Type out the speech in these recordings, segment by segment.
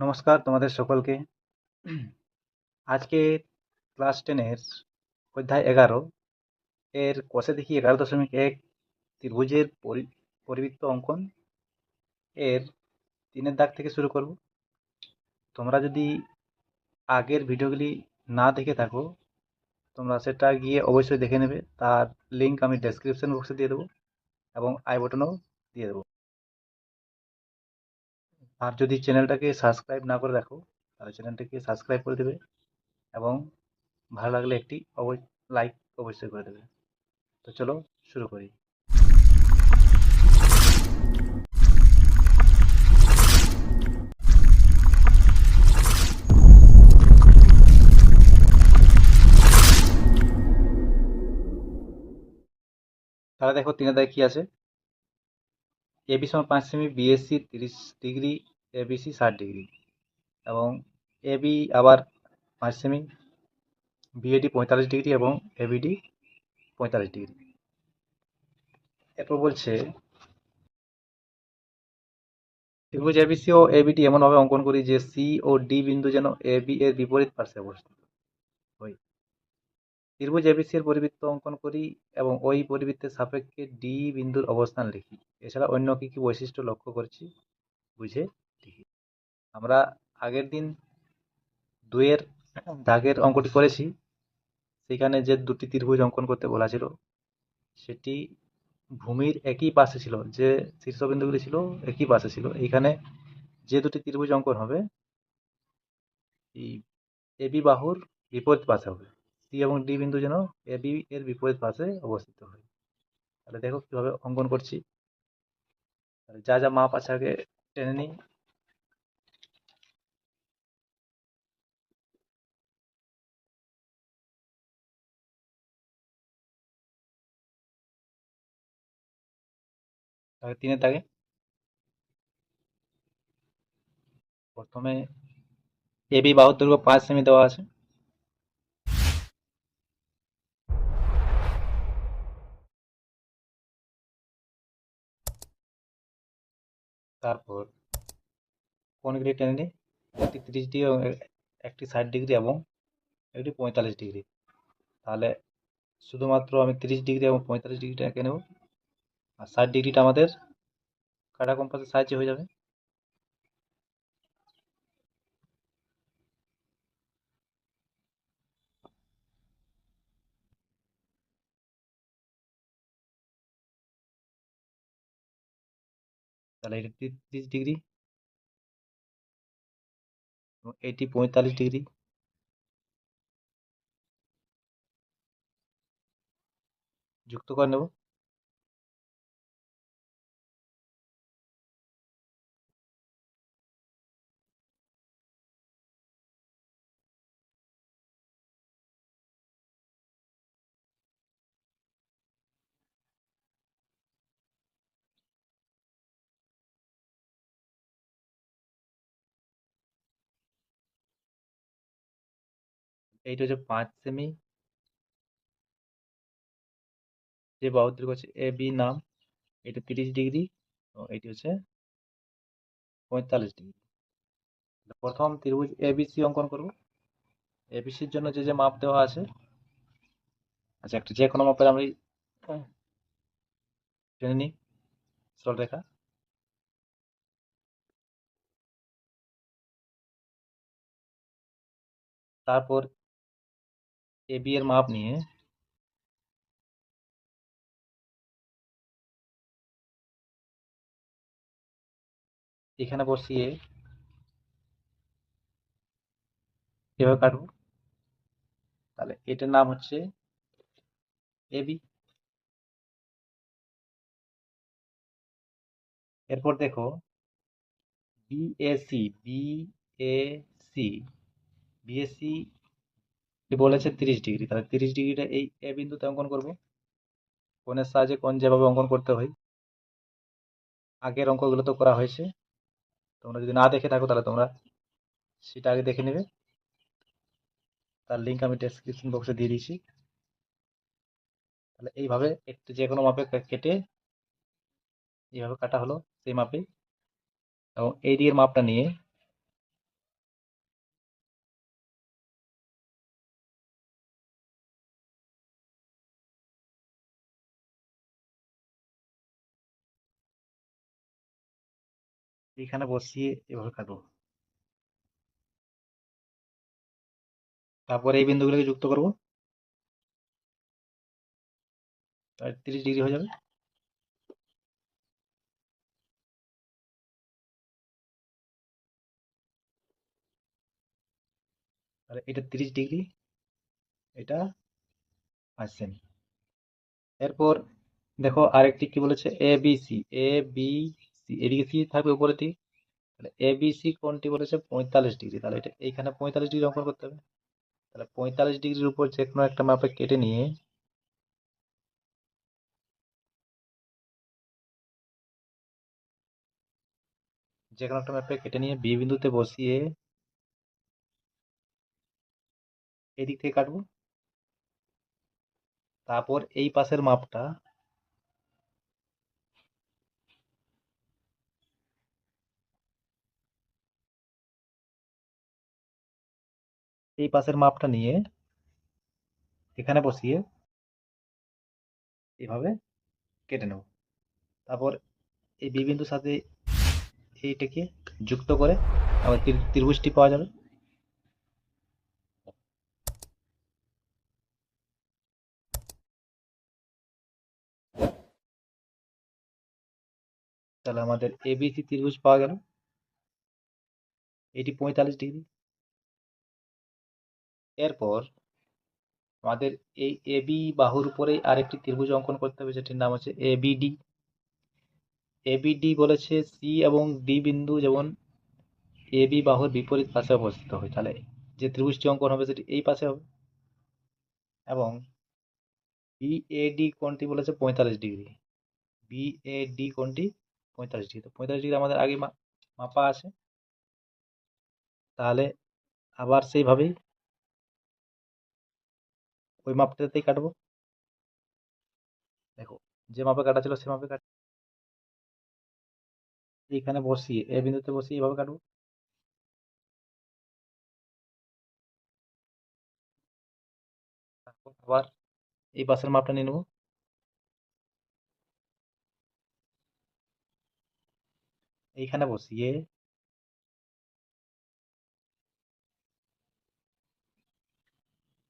নমস্কার তোমাদের সকলকে। আজকে ক্লাস টেনের অধ্যায় এগারো এর কষে দেখি এগারো দশমিক এক ত্রিভুজের পরি- পরিবৃত্ত অঙ্কন এর তিনের দাগ থেকে শুরু করব। তোমরা যদি আগের ভিডিওগুলি না দেখে থাকো, তোমরা সেটা গিয়ে অবশ্যই দেখে নেবে। তার লিঙ্ক আমি ডেসক্রিপশন বক্সে দিয়ে দেবো এবং আই বটনেও দিয়ে দেবো। আর যদি চ্যানেলটাকে সাবস্ক্রাইব না করে রাখো, তাহলে চ্যানেলটাকে সাবস্ক্রাইব করে দেবে এবং ভালো লাগলে একটি লাইক অবশ্যই করে দেবে। তো চলো শুরু করি। তাহলে দেখো তিনে দায় কি আছে? এবি সমান পাঁচ সেমি বিএসসি তিরিশ ডিগ্রি এবিসি ষাট ডিগ্রি এবং এবি আবার পাঁচ সেমি বিএডি পঁয়তাল্লিশ ডিগ্রি এবং এবিডি পঁয়তাল্লিশ ডিগ্রি এরপর বলছে, ত্রিভুজ এবিসি ও এবিডি এমনভাবে অঙ্কন করি যে সি ও ডি বিন্দু যেন এবি এর বিপরীত পার্শ্বে অবস্থিত। হয় ত্রিভুজ এবিসি এর পরিবৃত্ত অঙ্কন করি এবং ওই পরিবৃত্তের সাপেক্ষে ডি বিন্দুর অবস্থান লিখি। এছাড়া অন্য কি কি বৈশিষ্ট্য লক্ষ্য করছি বুঝে লিখি। আমরা আগের দিন দুয়ের দাগের অঙ্কটি করেছি। সেখানে যে দুটি ত্রিভুজ অঙ্কন করতে বলা ছিল, সেটি ভূমির একই পাশে ছিল, যে শীর্ষবিন্দুগুলি ছিল একই পাশে ছিল। এইখানে যে দুটি ত্রিভুজ অঙ্কন হবে, এই এবি বাহুর বিপরীত পাশে হবে। সি এবং ডি বিন্দু যেন এবি এর বিপরীত পাশে অবস্থিত হয়। তাহলে দেখো কীভাবে অঙ্কন করছি। যা যা মাপ আছে আগে টেনে নিই। তাহলে তিনের দাগে প্রথমে এবি বাহুর দৈর্ঘ্য পাঁচ সেমি দেওয়া আছে তারপর কোণগুলি টেনে নিই একটি তিরিশ ডিগ্রি একটি ষাট ডিগ্রি এবং একটি পঁয়তাল্লিশ ডিগ্রি তাহলে শুধুমাত্র আমি তিরিশ ডিগ্রি এবং পঁয়তাল্লিশ ডিগ্রিটা এঁকে নেব। আর ষাট ডিগ্রিটা আমাদের কাটা কম্পাসের সাহায্যে হয়ে যাবে। তাহলে এটি তিরিশ ডিগ্রি এটি পঁয়তাল্লিশ ডিগ্রি যুক্ত করে নেব। এইটা হচ্ছে পাঁচ সেমি যে বাহুর দৈর্ঘ্য হচ্ছে এ বি নাম, এটা তিরিশ ডিগ্রি এবং এটি হচ্ছে পঁয়তাল্লিশ ডিগ্রি। প্রথম ত্রিভুজ এবিসি অঙ্কন করব। এবিসির জন্য যে যে মাপ দেওয়া আছে আচ্ছা একটা যে কোনো মাপের আমি টেনে নিই সরলরেখা তারপর এবি এর মাপ নিয়ে। এখানে বসিয়ে এভাবে কাটবো। তাহলে এটার নাম হচ্ছে এবি এরপর দেখো বিএসি বিএসি বিএসসি বলেছে তিরিশ ডিগ্রি। তাহলে তিরিশ ডিগ্রিটা এই এ বিন্দুতে অঙ্কন করব। কোণের সাহায্যে কোণ যেভাবে অঙ্কন করতে হয়। আগের অঙ্কগুলো তো করা হয়েছে। তোমরা যদি না দেখে থাকো, তাহলে তোমরা সেটা আগে দেখে নেবে। তার লিঙ্ক আমি ডেসক্রিপশন বক্সে দিয়ে দিয়েছি। তাহলে এইভাবে একটু যে কোনো মাপে কেটে এইভাবে কাটা হলো সেই মাপে। এবং এই দিকের মাপটা নিয়ে এইখানে বসিয়ে এভাবে কাটবো। তারপরে এই বিন্দুগুলোকে যুক্ত করব। তিরিশ ডিগ্রি হয়ে যাবে। এটা তিরিশ ডিগ্রি, এটা পাঁচ সেমি। এরপর দেখো আরেকটি কি বলেছে? A B C A B C এদিকে সি থাকবে উপরের দিকে। তাহলে এ বি সি কোনটি বলেছে? পঁয়তাল্লিশ ডিগ্রি। তাহলে এটা এইখানে পঁয়তাল্লিশ ডিগ্রি অঙ্কন করতে হবে। তাহলে পঁয়তাল্লিশ ডিগ্রির উপর যে কোনো একটা মাপে কেটে নিয়ে যে কোনো একটা ম্যাপে কেটে নিয়ে বি বিন্দুতে বসিয়ে এদিক থেকে কাটবো। তারপর এই পাশের মাপটা এই পাশের মাপটা নিয়ে এখানে বসিয়ে এইভাবে কেটে নেব। তারপর এই বি বিন্দুর সাথে এইটাকে যুক্ত করে আবার ত্রিভুজটি পাওয়া যাবে। তাহলে আমাদের এবিসি ত্রিভুজ পাওয়া গেল। এটি পঁয়তাল্লিশ ডিগ্রি। এরপর আমাদের এই এবি বাহুর উপরে আরেকটি ত্রিভুজ অঙ্কন করতে হবে, যেটির নাম হচ্ছে A B D A B D বলেছে সি এবং ডি বিন্দু যেমন এবি বাহুর বিপরীত পাশে অবস্থিত হয়, তাহলে যে ত্রিভুজটি অঙ্কন হবে সেটি এই পাশে হবে। এবং বিএডি কোণটি বলেছে পঁয়তাল্লিশ ডিগ্রি। বিএডি কোণটি পঁয়তাল্লিশ ডিগ্রি। তো পঁয়তাল্লিশ ডিগ্রি আমাদের আগে মাপা আছে। তাহলে আবার সেইভাবেই ওই মাপটাতেই কাটবো। দেখো, যে মাপে কাটা ছিল সে মাপে কাট এইখানে বসিয়ে, এ বিন্দুতে বসিয়ে এভাবে কাটবো। আবার এই পাশের মাপটা নিয়ে নেব। এইখানে বসিয়ে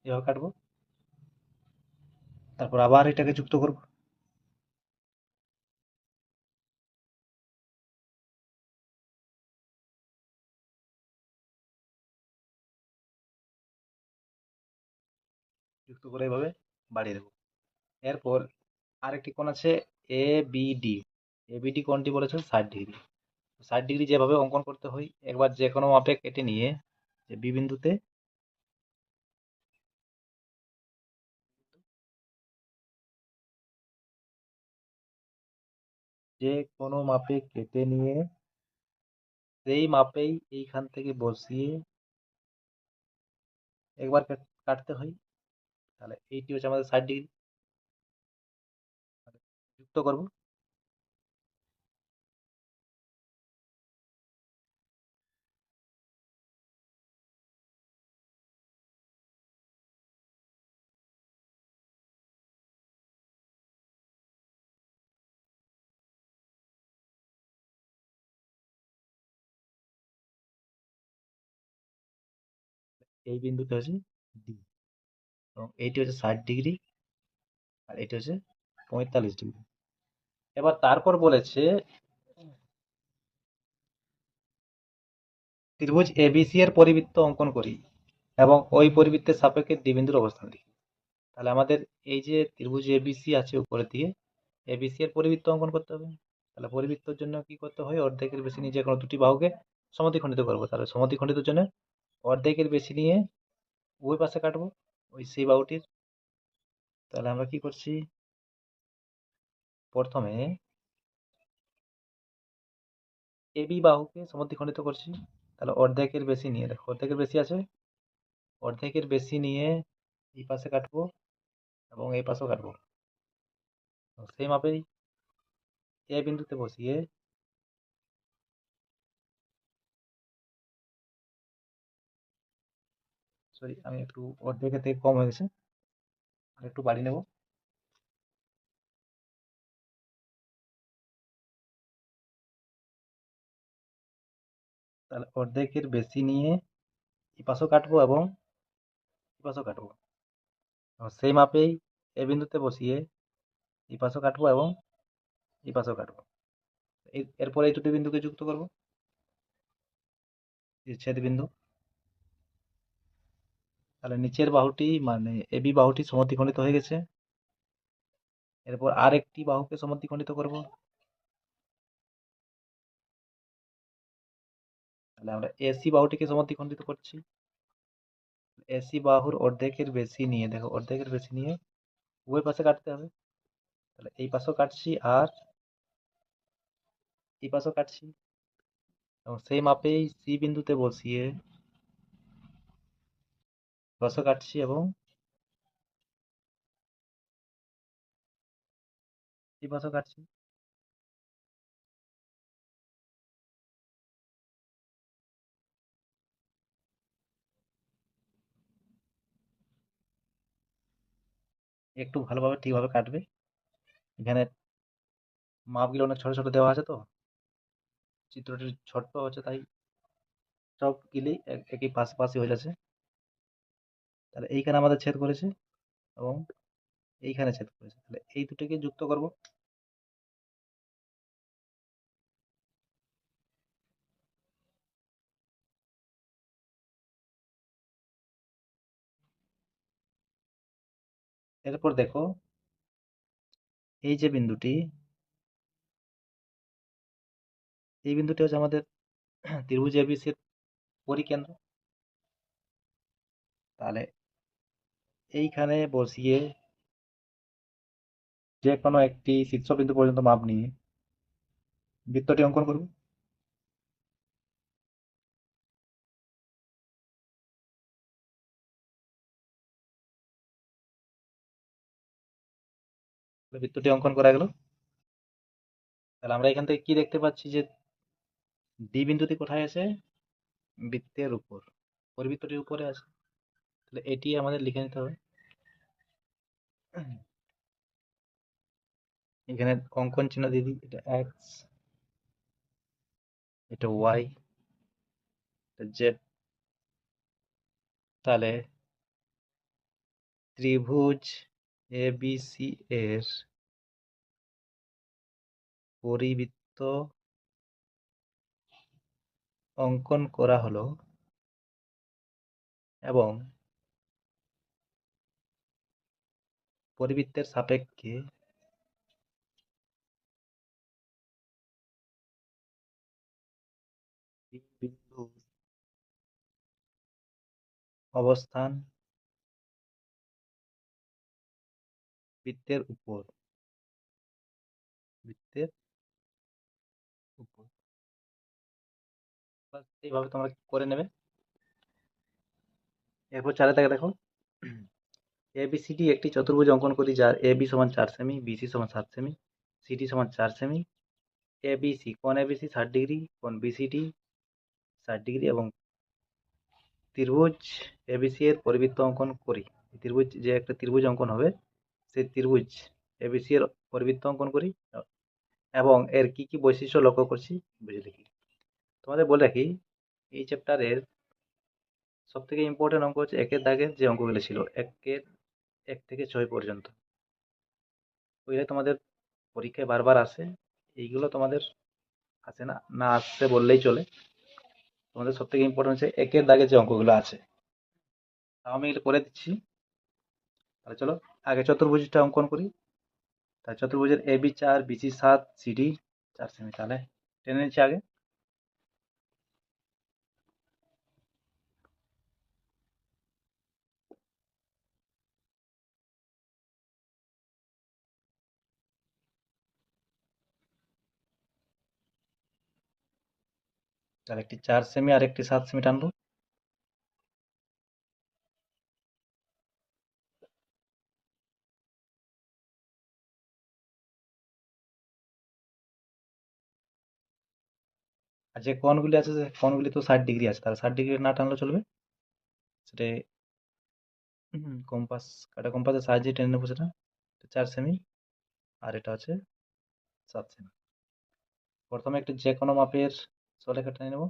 এভাবে কাটবো। তারপর আবার এটাকে যুক্ত করব। যুক্ত করে এভাবে বাড়িয়ে দেবো। এরপর আরেকটি কোণ আছে এ বিডি এ বিডি কোণটি বলেছে ষাট ডিগ্রি। ষাট ডিগ্রি যেভাবে অঙ্কন করতে হয়, একবার যে কোনো মাপে কেটে নিয়ে যে বি বিন্দুতে যে কোনো মাপে কেটে নিয়ে সেই মাপেই এইখান থেকে বসিয়ে একবার কাটতে হয়। তাহলে এইটি হচ্ছে আমাদের ষাট ডিগ্রি। যুক্ত করব। এই বিন্দুতে হচ্ছে ডি এবং এইটি হচ্ছে ষাট ডিগ্রি আর এটি হচ্ছে পঁয়তাল্লিশ ডিগ্রি। এবার তারপর বলেছে ত্রিভুজ এবিসি এর পরিবৃত্ত অঙ্কন করি এবং ওই পরিবৃত্তের সাপেক্ষে ডি বিন্দুর অবস্থান লিখি। তাহলে আমাদের এই যে ত্রিভুজ এবিসি আছে উপরের দিকে এবিসি এর পরিবৃত্ত অঙ্কন করতে হবে। তাহলে পরিবৃত্তর জন্য কি করতে হয়? অর্ধেকের বেশি যে কোনো দুটি বাহুকে সমদ্বিখণ্ডিত করব। তাহলে সমদ্বিখণ্ডিতের জন্য অর্ধেকের বেশি নিয়ে ওই পাশে কাটবো, ওই সেই বাহুটির তাহলে আমরা কি করছি? প্রথমে এবি বাহুকে সমদ্বিখণ্ডিত করছি। তাহলে অর্ধেকের বেশি নিয়ে, দেখো অর্ধেকের বেশি আছে। অর্ধেকের বেশি নিয়ে এই পাশে কাটবো এবং এই পাশেও কাটবো। সেই মাপেই এ বিন্দুতে বসিয়ে সরি আমি একটু অর্ধেকের থেকে কম হয়ে গেছে। একটু বাড়িয়ে নেব। তাহলে অর্ধেকের বেশি নিয়ে এই পাশও কাটবো এবং এই পাশও কাটবো। সেই মাপেই এ বিন্দুতে বসিয়ে এই পাশও কাটবো এবং এই পাশও কাটবো। এরপর এই দুটি বিন্দুকে যুক্ত করব। ছেদ বিন্দু। তাহলে নিচের বাহুটি মানে এবি বাহুটি সমদ্বিখণ্ডিত হয়ে গেছে। এরপর আর একটি বাহুকে সমদ্বিখণ্ডিত করব। তাহলে আমরা এসি বাহুটিকে সমদ্বিখণ্ডিত করছি। এসি বাহুর অর্ধেকের বেশি নিয়ে, দেখো অর্ধেকের বেশি নিয়ে উভয় পাশে কাটতে হবে। তাহলে এই পাশেও কাটছি আর এই পাশেও কাটছি। এবং সেই মাপেই সি বিন্দুতে বসিয়ে পাশও কাটছি এবং কাটছি। একটু ভালোভাবে ঠিকভাবে কাটবে। এখানে মাপগুলো অনেক ছোট ছোট দেওয়া আছে তো। চিত্রটি ছোট্ট হচ্ছে তাই সব গিলেই এক- একই পাশাপাশি হয়ে যাচ্ছে। তাহলে এইখানে আমাদের ছেদ করেছে এবং এইখানে ছেদ করেছে। তাহলে এই দুটোকে যুক্ত করব। এরপর দেখো, এই যে বিন্দুটি, এই বিন্দুটি হচ্ছে আমাদের ত্রিভুজ এবিসির পরিকেন্দ্র। তাহলে এইখানে বসিয়ে যে কোনো একটি শীর্ষবিন্দু পর্যন্ত মাপ নিয়ে বৃত্তটি অঙ্কন করব। বৃত্তটি অঙ্কন করা গেল। তাহলে আমরা এখান থেকে কি দেখতে পাচ্ছি যে ডি বিন্দুটি কোথায় আছে? বৃত্তের উপর। পরিবৃত্তটির উপরে আছে। তাহলে এটি আমাদের লিখে নিতে হবে। এখানে অঙ্কন চিহ্ন দিয়ে দিই, এটা এক্স এটা ওয়াই জেড তাহলে ত্রিভুজ এ বি সি এর পরিবৃত্ত অঙ্কন করা হলো এবং পরিবৃত্তের সাপেক্ষে অবস্থান বৃত্তের উপর। বৃত্তের উপর। এইভাবে তোমরা করে নেবে। এরপর চারে থেকে দেখো। এবিসিডি একটি চতুর্ভুজ অঙ্কন করি যার এ বি সমান চার সেমি বিসি সমান সাত সেমি সিডি সমান চার সেমি এ বিসি কোন এবিসি ষাট ডিগ্রি কোন বিসিডি ষাট ডিগ্রি এবং ত্রিভুজ এবিসি এর পরিবৃত্ত অঙ্কন করি। ত্রিভুজ যে একটা ত্রিভুজ অঙ্কন হবে, সেই ত্রিভুজ এবিসি এর পরিবৃত্ত অঙ্কন করি এবং এর কি কি বৈশিষ্ট্য লক্ষ্য করছি বুঝে লিখি তোমাদের বলে রাখি, এই চ্যাপ্টারের সব থেকে ইম্পর্টেন্ট অঙ্ক হচ্ছে একের দাগের যে অঙ্কগুলো ছিল, একের এক থেকে ছয় পর্যন্ত। ওইটা তোমাদের পরীক্ষায় বারবার আসে। এইগুলো তোমাদের আসে না না আসতে বললেই চলে। তোমাদের সব থেকে ইম্পর্টেন্ট হচ্ছে একের দাগে যে অঙ্কগুলো আছে। তাও আমি এগুলো করে দিচ্ছি। তাহলে চলো, আগে চতুর্ভুজটা অঙ্কন করি। তাহলে চতুর্ভুজের এ বি চার বিসি সাত সিডি চার সেমি তাহলে টেনে নিচ্ছি আগে। তাহলে একটি চার সেমি আর একটি সাত সেমি টানবো। আর যে কোণগুলি আছে, সে কোণগুলি তো ষাট ডিগ্রি আছে, তাহলে ষাট ডিগ্রি না টানলে চলবে? সেটা কম্পাস, কাটা কম্পাসের সাহায্যে টেনে নেব সেটা। চার সেমি আর এটা হচ্ছে সাত সেমি প্রথমে একটি যে কোনো মাপের సోలెకట్ట నువ్వు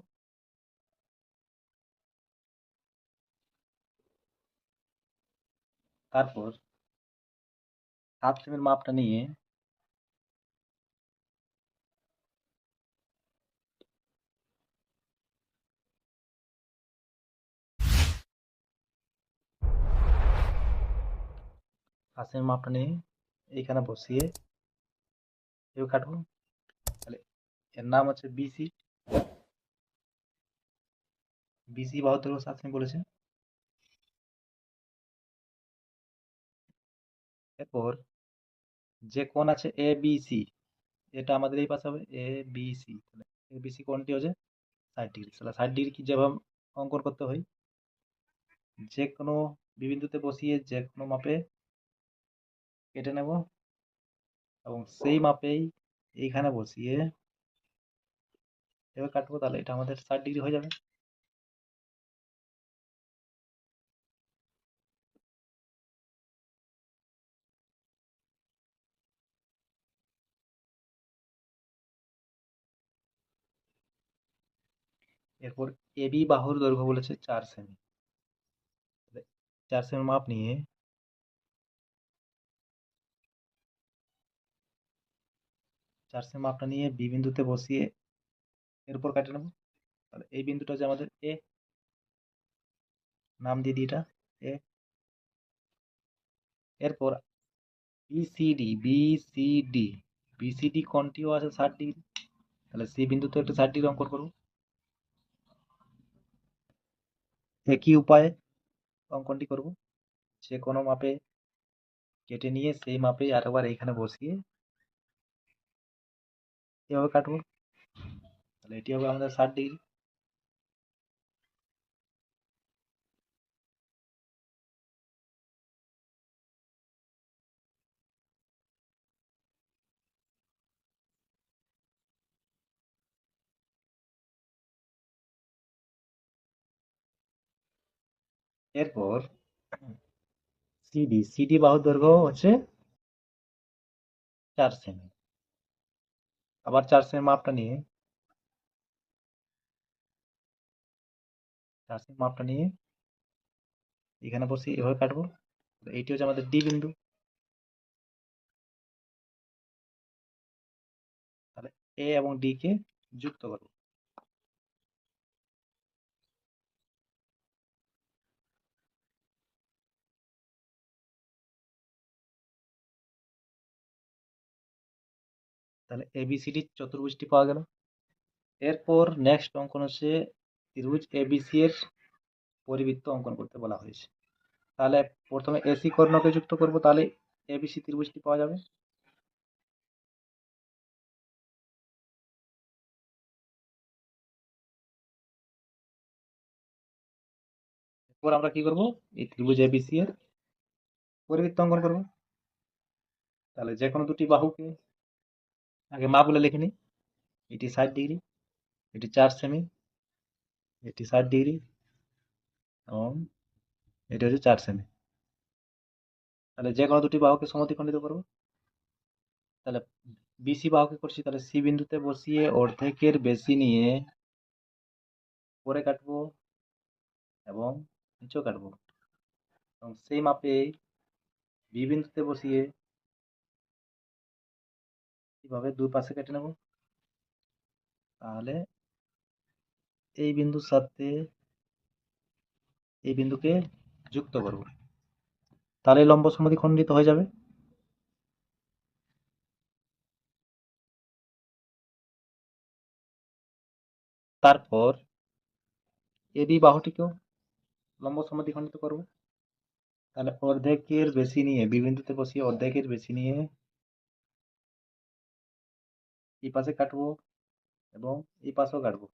তারপর হাফ স্লিভের মাপটা নিয়ে হাফের মাপটা নিয়ে এইখানে বসিয়ে কেউ কাটবো তাহলে এর নাম হচ্ছে বিসি বিসি বাহুর দৈর্ঘ্য সাত সেমি বলেছে এরপর যে কোণ আছে এ বি সি এটা আমাদের এই পাশে হবে A B C A B C হচ্ছে ষাট ডিগ্রি। তাহলে ষাট ডিগ্রি কি যেভাবে অঙ্কন করতে হয়? যে কোনো বিবিন্দুতে বসিয়ে যে কোনো মাপে কেটে নেব এবং সেই মাপেই এইখানে বসিয়ে এবার কাটবো, তাহলে এটা আমাদের ষাট ডিগ্রি হয়ে যাবে। এরপর এবি বাহুর দৈর্ঘ্য বলেছে চার সেমি চার সেমি মাপ নিয়ে চার সেমি মাপটা নিয়ে বি বিন্দুতে বসিয়ে এর উপর কাটে নেব। তাহলে এই বিন্দুটা যে আমাদের এ, নাম দিয়ে দিই এটা, এ। এরপর বিসিডি বিসিডি বিসিডি কোণটিও আছে ষাট ডিগ্রি। তাহলে সি বিন্দুতে একটা ষাট ডিগ্রি অঙ্কন করব। একই উপায়ে অঙ্কনটি করব? যে কোনো মাপে কেটে নিয়ে সেই মাপে আরেকবার এখানে বসিয়ে এভাবে কাটবো। তাহলে এটি হবে আমাদের ষাট ডিগ্রি এরপর সিডি সিডি বাহুর দৈর্ঘ্য হচ্ছে চার সেমি আবার চার সেমি মাপটা নিয়ে, চার সেমি মাপটা নিয়ে এখানে বসে এভাবে কাটবো। এইটি হচ্ছে আমাদের ডি বিন্দু। তাহলে এ এবং ডি কে যুক্ত করব। তাহলে এবিসিডি চতুর্ভুজটি পাওয়া গেল। এরপর নেক্সট অঙ্কন হচ্ছে ত্রিভুজ এবিসি এর পরিবৃত্ত অঙ্কন করতে বলা হয়েছে। তাহলে প্রথমে এসি কর্ণকে যুক্ত করব, তাহলে এবিসি ত্রিভুজটি পাওয়া যাবে। এরপর আমরা কি করব? এই ত্রিভুজ এবিসি এর পরিবৃত্ত অঙ্কন করব। তাহলে যে কোনো দুটি বাহুকে আগে মা বলে লিখে নিই। এটি ষাট ডিগ্রি, এটি চার সেমি, এটি ষাট ডিগ্রি এবং এটি হচ্ছে চার সেমি। তাহলে যে কোনো দুটি বাহুকে সমদ্বিখণ্ডিত করব। তাহলে বিসি বাহুকে করছি, তাহলে সি বিন্দুতে বসিয়ে অর্ধেকের বেশি নিয়ে পরে কাটবো এবং নিচেও কাটবো। এবং সেই মাপে বি বিন্দুতে বসিয়ে কীভাবে দুই পাশে কেটে নেব? তাহলে এই বিন্দুর সাথে এই বিন্দুকে যুক্ত করব। তাহলে লম্ব সমদ্বি খণ্ডিত হয়ে যাবে। তারপর এবি বাহুটিকেও লম্ব সমদ্বি খণ্ডিত করব। তাহলে অর্ধেকের বেশি নিয়ে বি বিন্দুতে বসিয়ে অর্ধেকের বেশি নিয়ে এই পাশে কাটবো এবং এই পাশেও কাটবো।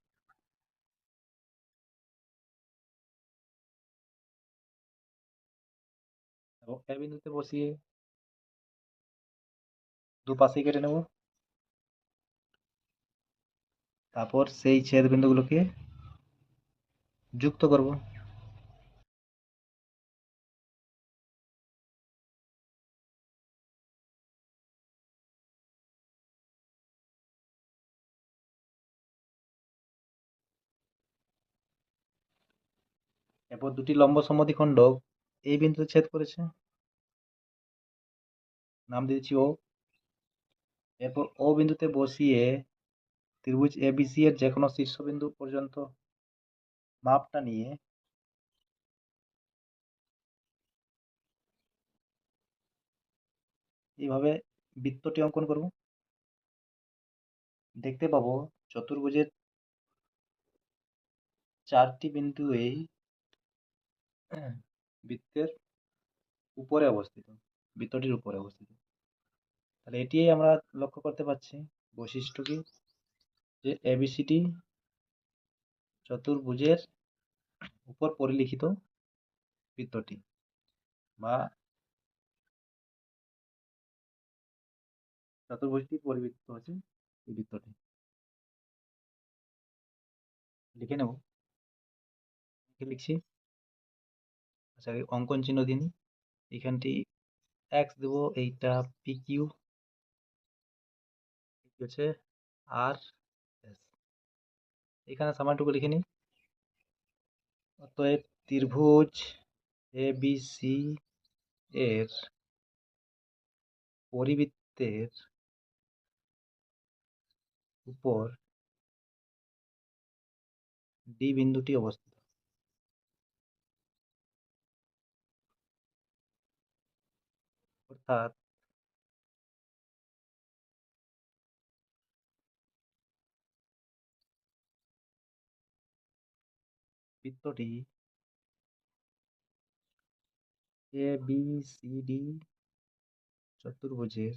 এবং এ বিন্দুতে বসিয়ে দুপাশেই কেটে নেব। তারপর সেই ছেদ বিন্দুগুলোকে যুক্ত করব। এরপর দুটি লম্ব সমদ্বিখণ্ড এই বিন্দুতে ছেদ করেছে। নাম দিয়েছি ও এরপর ও বিন্দুতে বসিয়ে ত্রিভুজ এবিসি এর যে কোনো শীর্ষবিন্দু পর্যন্ত মাপটা নিয়ে এইভাবে বৃত্তটি অঙ্কন করব। দেখতে পাবো চতুর্ভুজের চারটি বিন্দু এই বৃত্তের উপরে অবস্থিত, বৃত্তটির উপরে অবস্থিত। তাহলে এটিই আমরা লক্ষ্য করতে পারছি বৈশিষ্ট্য কি যে এবিসিটি চতুর্ভুজের উপর পরিলিখিত বৃত্তটি বা চতুর্ভুজটি পরিবৃত্ত হচ্ছে এই বৃত্তটি। লিখে নেব। লিখছি আচ্ছা অঙ্কন চিহ্ন দিন এখানটি এক্স দেবো, এইটা পি কিউ হচ্ছে আর এখানে সামানটুকু লিখে নিই অতএব ত্রিভুজ এ বি সি এর পরিবৃত্তের উপর ডি বিন্দুটি অবস্থিত। অর্থাৎ বৃত্তটি এ বি সি ডি চতুর্ভুজের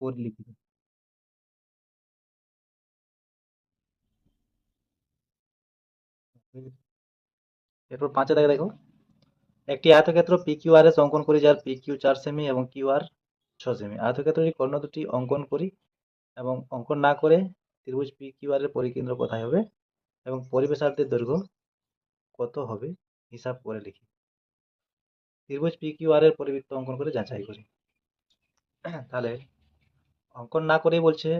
পরিলিখিত এরপর পাঁচে দেখে দেখো। একটি আয়তক্ষেত্র পি কিউ আর এস অঙ্কন করি যার পি কিউ চার সেমি এবং কিউ আর ছ সেমি আয়তক্ষেত্রটি কর্ণ দুটি অঙ্কন করি এবং অঙ্কন না করে ত্রিভুজ পি কিউ আর এর পরিকেন্দ্র কোথায় হবে এবং পরিবেশার্ধের দৈর্ঘ্য কত হবে হিসাব করে লিখি। ত্রিভুজ পি কিউ আর এর পরিবৃত্ত অঙ্কন করে যাচাই করি। তাহলে অঙ্কন না করেই বলছে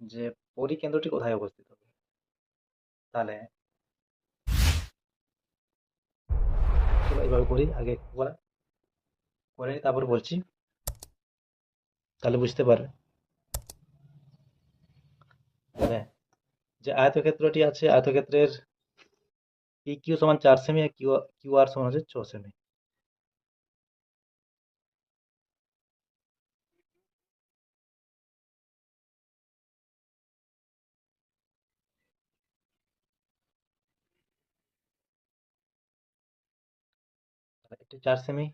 যে পরিকেন্দ্রটি কোথায় অবস্থিত। হবে তাহলে এইভাবে করি, আগে করা, করে তারপর বলছি। তাহলে বুঝতে পারবে। তাহলে যে আয়তক্ষেত্রটি আছে, আয়তক্ষেত্রের পি কিউ সমান চার সেমি আর কিউ কিউ আর সমান হচ্ছে ছ সেমি এটি চার সেমি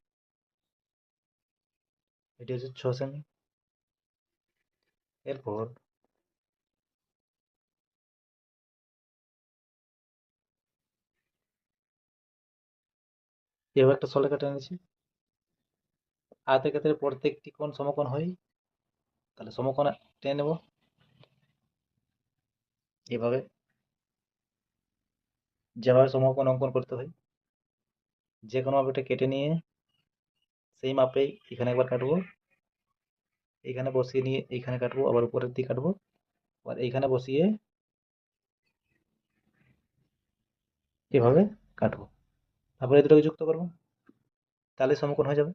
এটি হচ্ছে ছ সেমি এরপর এভাবে একটা সলেখা টেনেছি আয়তক্ষেত্রের প্রত্যেকটি কোণ সমকোণ হয়। তাহলে সমকোণ টেনে নেব। এভাবে যেভাবে সমকোণ অঙ্কন করতে হয়। যে কোনো মাপটা কেটে নিয়ে সেই মাপেই এখানে একবার কাটবো। এখানে বসিয়ে নিয়ে এইখানে কাটবো, আবার উপরের দিকে কাটবো। আবার এইখানে বসিয়ে এভাবে কাটবো। তারপরে দুটোকে যুক্ত করব। তাহলে সমকোণ হয়ে যাবে।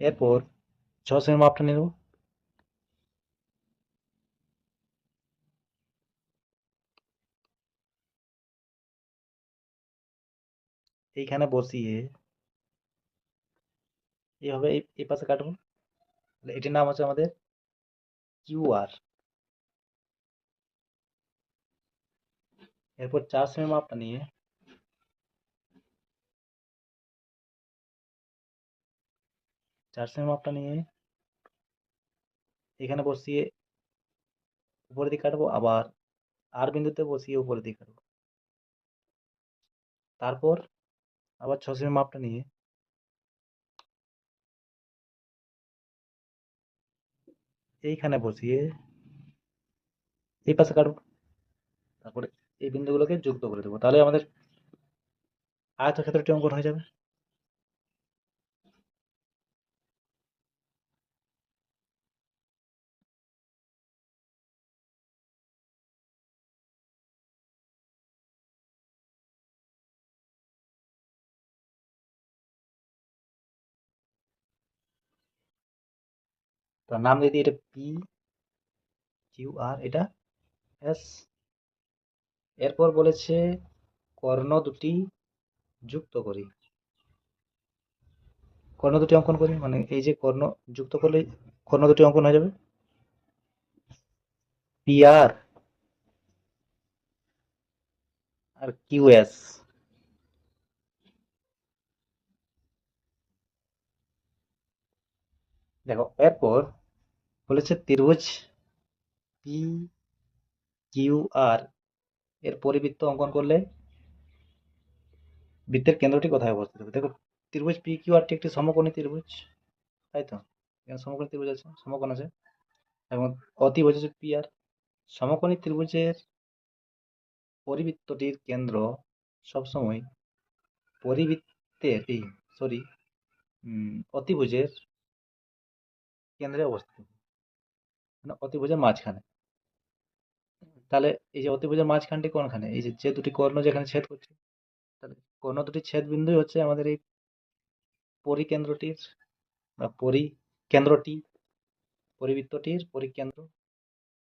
এরপর ছ সেমি মাপটা নিয়ে নেব এইখানে বসিয়ে এইভাবে এই এই পাশে কাটবো তাহলে এটির নাম হচ্ছে আমাদের কিউ আর এরপর চার সেমি মাপটা নিয়ে চার সেমি মাপটা নিয়ে এখানে বসিয়ে উপরের দিকে কাটবো, আবার আর বিন্দুতে বসিয়ে উপরের দিকে কাটবো। তারপর আবার ছ সেমি মাপটা নিয়ে এইখানে বসিয়ে এই পাশে কাটবো। তারপরে এই বিন্দুগুলোকে যুক্ত করে দেবো। তাহলে আমাদের আয়তক্ষেত্রটি অঙ্কন হয়ে যাবে। তো নাম দিয়ে দিই এটা পি কিউ আর এটা এস এরপর বলেছে কর্ণ দুটি যুক্ত করি। কর্ণ দুটি অঙ্কন করি মানে এই যে কর্ণ যুক্ত করলে কর্ণ দুটি অঙ্কন হয়ে যাবে। পি আর আর কিউ এস দেখো, এরপর বলেছে ত্রিভুজ পি কিউ আর এর পরিবৃত্ত অঙ্কন করলে বৃত্তের কেন্দ্রটি কোথায় অবস্থিত? হবে দেখো, ত্রিভুজ পি কিউ আরটি একটি সমকোণী ত্রিভুজ, তাই তো? এখানে সমকোণী ত্রিভুজ আছে, সমকোণ আছে। এবং অতিভুজ হচ্ছে পি আর সমকোণী ত্রিভুজের পরিবৃত্তটির কেন্দ্র সবসময় পরিবৃত্তের এই সরি অতিভুজের কেন্দ্রে অবস্থিত। মানে অতিভুজের মাঝখানে। তাহলে এই যে অতিভুজের মাঝখানটি কোনখানে? এই যে যে দুটি কর্ণ যেখানে ছেদ করছে, তাহলে কর্ণ দুটি ছেদ বিন্দুই হচ্ছে আমাদের এই পরিকেন্দ্রটির বা পরিকেন্দ্রটি, পরিবৃত্তটির পরিকেন্দ্র।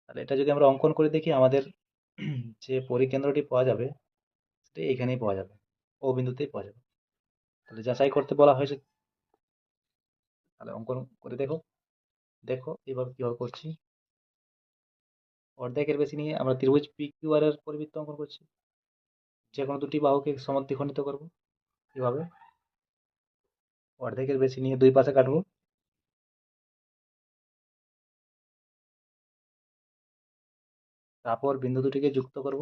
তাহলে এটা যদি আমরা অঙ্কন করে দেখি, আমাদের যে পরিকেন্দ্রটি পাওয়া যাবে, সেটা এইখানেই পাওয়া যাবে, ও বিন্দুতেই পাওয়া যাবে। তাহলে যাচাই করতে বলা হয়েছে। তাহলে অঙ্কন করে দেখো। দেখো এভাবে কীভাবে করছি। অর্ধেকের বেশি নিয়ে আমরা ত্রিভুজ পি কিউ এর পরিবৃত্ত অঙ্কন করছি। যে কোনো দুটি বাহুকে সমদ্বিখণ্ডিত করব। এভাবে অর্ধেকের বেশি নিয়ে দুই পাশে কাটবো। তারপর বিন্দু দুটিকে যুক্ত করব।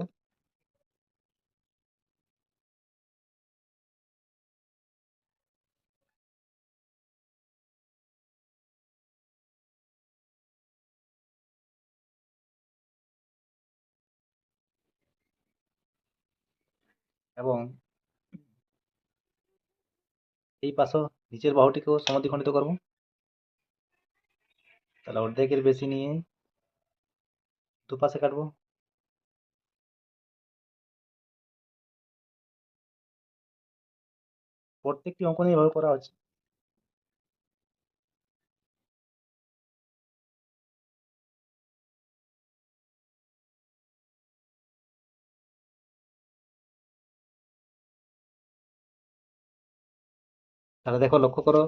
এবং এই পাশও নিচের বাহুটিকেও সমাধিখণ্ডিত করব। তাহলে অর্ধেকের বেশি নিয়ে দুপাশে কাটবো। প্রত্যেকটি অঙ্কন এইভাবে করা হচ্ছে। তাহলে দেখো, লক্ষ্য করো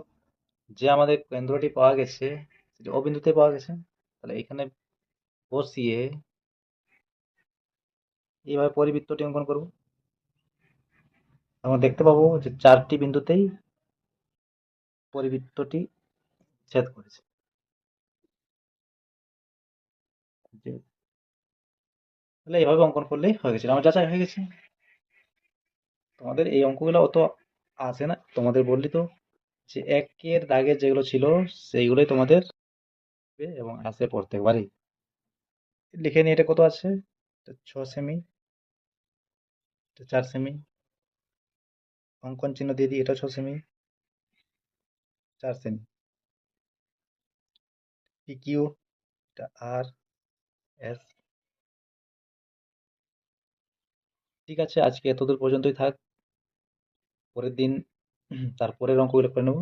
যে আমাদের কেন্দ্রটি পাওয়া গেছে সেটি অবিন্দুতে পাওয়া গেছে, তাহলে এখানে বসিয়ে এইভাবে পরিবৃত্তটি অঙ্কন করব। আমরা দেখতে পাবো যে চারটি বিন্দুতেই পরিবৃত্তটি ছেদ করেছে। তাহলে এইভাবে অঙ্কন করলেই হয়ে গেছে। আমার যাচাই হয়ে গেছে। তোমাদের এই অঙ্কগুলো অত আসে না? তোমাদের বললি তো যে একের দাগের যেগুলো ছিল, সেইগুলোই তোমাদের এবং আসে প্রত্যেকবারই। লিখে নিয়ে এটা কত আছে? ছ সেমি চার সেমি অঙ্কন চিহ্ন দিয়ে দিই, এটা ছ সেমি চার সেমি পি কিউ এটা আর এস ঠিক আছে, আজকে এতদূর পর্যন্তই থাক। পরের দিন তারপরের অঙ্কগুলো করে নেব।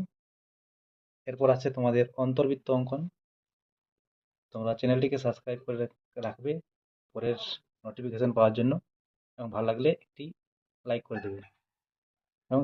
এরপর আছে তোমাদের অন্তর্বৃত্ত অঙ্কন। তোমরা চ্যানেলটিকে সাবস্ক্রাইব করে রাখবে পরের নোটিফিকেশান পাওয়ার জন্য। এবং ভালো লাগলে একটি লাইক করে দেবে। এবং